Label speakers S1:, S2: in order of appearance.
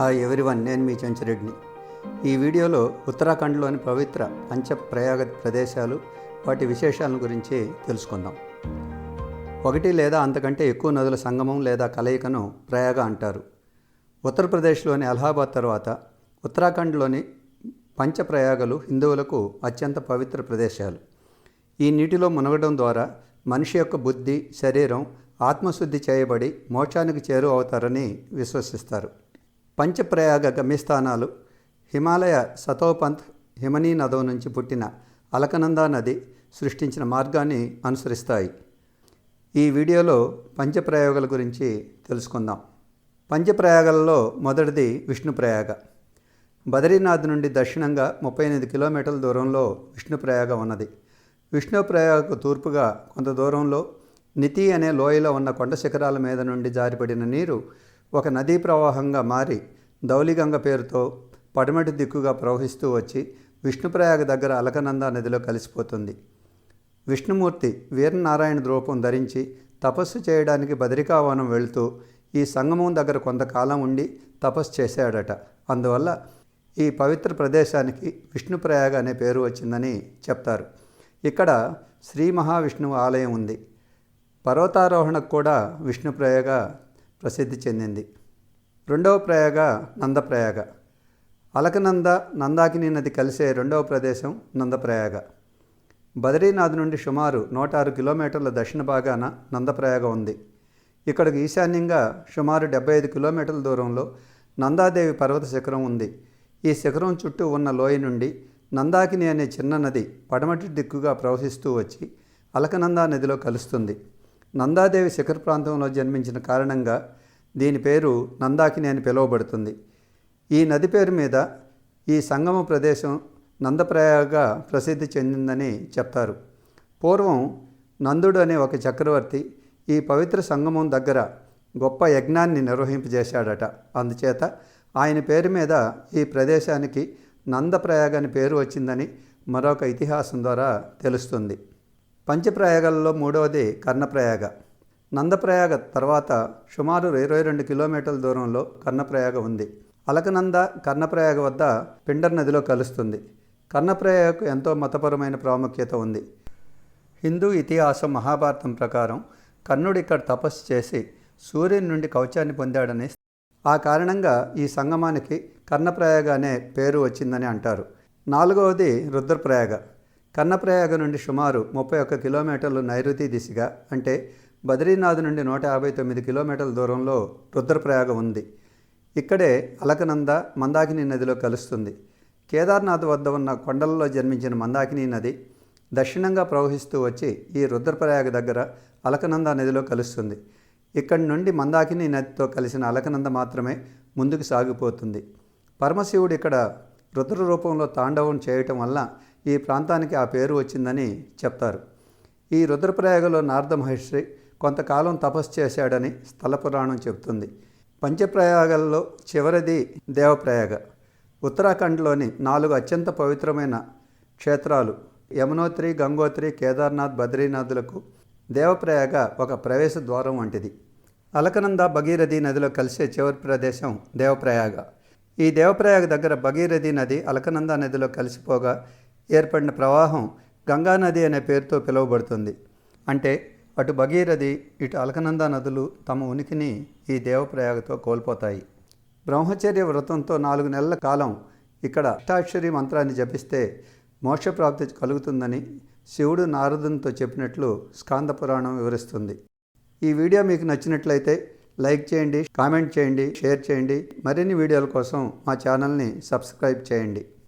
S1: Hi everyone నేను మీ చెంచిరెడ్డిని. ఈ వీడియోలో ఉత్తరాఖండ్లోని పవిత్ర పంచప్రయాగ ప్రదేశాలు వాటి విశేషాలను గురించి తెలుసుకుందాం. ఒకటి లేదా అంతకంటే ఎక్కువ నదుల సంగమం లేదా కలయికను ప్రయాగ అంటారు. ఉత్తరప్రదేశ్లోని అలహాబాద్ తర్వాత ఉత్తరాఖండ్లోని పంచప్రయాగలు హిందువులకు అత్యంత పవిత్ర ప్రదేశాలు. ఈ నీటిలో మునగడం ద్వారా మనిషి యొక్క బుద్ధి శరీరం ఆత్మశుద్ధి చేయబడి మోక్షానికి చేరువవుతారని విశ్వసిస్తారు. పంచప్రయాగ గమ్యస్థానాలు హిమాలయ సతోపంత్ హిమనీ నదం నుంచి పుట్టిన అలకనందా నది సృష్టించిన మార్గాన్ని అనుసరిస్తాయి. ఈ వీడియోలో పంచప్రయోగాల గురించి తెలుసుకుందాం. పంచప్రయాగాలలో మొదటిది విష్ణుప్రయాగ. బద్రీనాథ్ నుండి దక్షిణంగా ముప్పై ఎనిమిది కిలోమీటర్ల దూరంలో విష్ణుప్రయాగ ఉన్నది. విష్ణుప్రయాగకు తూర్పుగా కొంత దూరంలో నితి అనే లోయలో ఉన్న కొండ శిఖరాల మీద నుండి జారిపడిన నీరు ఒక నదీ ప్రవాహంగా మారి ధౌలిగంగ పేరుతో పడమటి దిక్కుగా ప్రవహిస్తూ వచ్చి విష్ణుప్రయాగ దగ్గర అలకనంద నదిలో కలిసిపోతుంది. విష్ణుమూర్తి వీరనారాయణ ద్రూపం ధరించి తపస్సు చేయడానికి బదరికావనం వెళుతూ ఈ సంగమం దగ్గర కొంతకాలం ఉండి తపస్సు చేశాడట. అందువల్ల ఈ పవిత్ర ప్రదేశానికి విష్ణుప్రయాగ అనే పేరు వచ్చిందని చెప్తారు. ఇక్కడ శ్రీ మహావిష్ణువు ఆలయం ఉంది. పర్వతారోహణకు కూడా విష్ణుప్రయాగ ప్రసిద్ధి చెందింది. రెండవ ప్రయాగ నందప్రయాగ. అలకనంద నందాకిని నది కలిసే రెండవ ప్రదేశం నందప్రయాగ. బద్రీనాథ్ నుండి సుమారు నూట ఆరు కిలోమీటర్ల దక్షిణ భాగాన నందప్రయాగ ఉంది. ఇక్కడికి ఈశాన్యంగా సుమారు డెబ్బై ఐదు కిలోమీటర్ల దూరంలో నందాదేవి పర్వత శిఖరం ఉంది. ఈ శిఖరం చుట్టూ ఉన్న లోయ నుండి నందాకిని అనే చిన్న నది పడమటి దిక్కుగా ప్రవహిస్తూ వచ్చి అలకనందా నదిలో కలుస్తుంది. నందాదేవి శిఖర ప్రాంతంలో జన్మించిన కారణంగా దీని పేరు నందాకిని అని పిలువబడుతుంది. ఈ నది పేరు మీద ఈ సంగమ ప్రదేశం నందప్రయాగా ప్రసిద్ధి చెందిందని చెప్తారు. పూర్వం నందుడు అనే ఒక చక్రవర్తి ఈ పవిత్ర సంగమం దగ్గర గొప్ప యజ్ఞాన్ని నిర్వహింపజేశాడట. అందుచేత ఆయన పేరు మీద ఈ ప్రదేశానికి నందప్రయాగ అని పేరు వచ్చిందని మరొక ఇతిహాసం ద్వారా తెలుస్తుంది. పంచప్రయాగాలలో మూడవది కర్ణప్రయాగ. నందప్రయాగ తర్వాత సుమారు ఇరవై రెండు కిలోమీటర్ల దూరంలో కర్ణప్రయాగ ఉంది. అలకనంద కర్ణప్రయాగ వద్ద పిండర్ నదిలో కలుస్తుంది. కర్ణప్రయాగకు ఎంతో మతపరమైన ప్రాముఖ్యత ఉంది. హిందూ ఇతిహాసం మహాభారతం ప్రకారం కర్ణుడు ఇక్కడ తపస్సు చేసి సూర్యుని నుండి కవచాన్ని పొందాడని ఆ కారణంగా ఈ సంగమానికి కర్ణప్రయాగ అనే పేరు వచ్చిందని అంటారు. నాలుగవది రుద్రప్రయాగ. కన్నప్రయాగ నుండి సుమారు ముప్పై ఒక్క కిలోమీటర్లు నైరుతి దిశగా అంటే బద్రీనాథ్ నుండి నూట యాభై తొమ్మిది కిలోమీటర్ల దూరంలో రుద్రప్రయాగ ఉంది. ఇక్కడే అలకనంద మందాకిని నదిలో కలుస్తుంది. కేదార్నాథ్ వద్ద ఉన్న కొండలలో జన్మించిన మందాకిని నది దక్షిణంగా ప్రవహిస్తూ వచ్చి ఈ రుద్రప్రయాగ దగ్గర అలకనంద నదిలో కలుస్తుంది. ఇక్కడి నుండి మందాకిని నదితో కలిసిన అలకనంద మాత్రమే ముందుకు సాగిపోతుంది. పరమశివుడు ఇక్కడ రుద్ర రూపంలో తాండవం చేయటం వల్ల ఈ ప్రాంతానికి ఆ పేరు వచ్చిందని చెప్తారు. ఈ రుద్రప్రయాగలో నారద మహర్షి కొంతకాలం తపస్సు చేశాడని స్థల పురాణం చెబుతుంది. పంచప్రయాగల్లో చివరిది దేవప్రయాగ. ఉత్తరాఖండ్లోని నాలుగు అత్యంత పవిత్రమైన క్షేత్రాలు యమునోత్రి గంగోత్రి కేదార్నాథ్ బద్రీనాథులకు దేవప్రయాగ ఒక ప్రవేశ ద్వారం వంటిది. అలకనంద భగీరథి నదిలో కలిసే చివరి ప్రదేశం దేవప్రయాగ. ఈ దేవప్రయాగ దగ్గర భగీరథి నది అలకనంద నదిలో కలిసిపోగా ఏర్పడిన ప్రవాహం గంగానది అనే పేరుతో పిలువబడుతుంది. అంటే అటు భగీరథి ఇటు అలకనంద నదులు తమ ఉనికిని ఈ దేవప్రయాగతో కోల్పోతాయి. బ్రహ్మచర్య వ్రతంతో నాలుగు నెలల కాలం ఇక్కడ అష్టాక్షరి మంత్రాన్ని జపిస్తే మోక్షప్రాప్తి కలుగుతుందని శివుడు నారదునితో చెప్పినట్లు స్కాంద పురాణం వివరిస్తుంది. ఈ వీడియో మీకు నచ్చినట్లయితే లైక్ చేయండి కామెంట్ చేయండి షేర్ చేయండి. మరిన్ని వీడియోల కోసం మా ఛానల్ని సబ్స్క్రైబ్ చేయండి.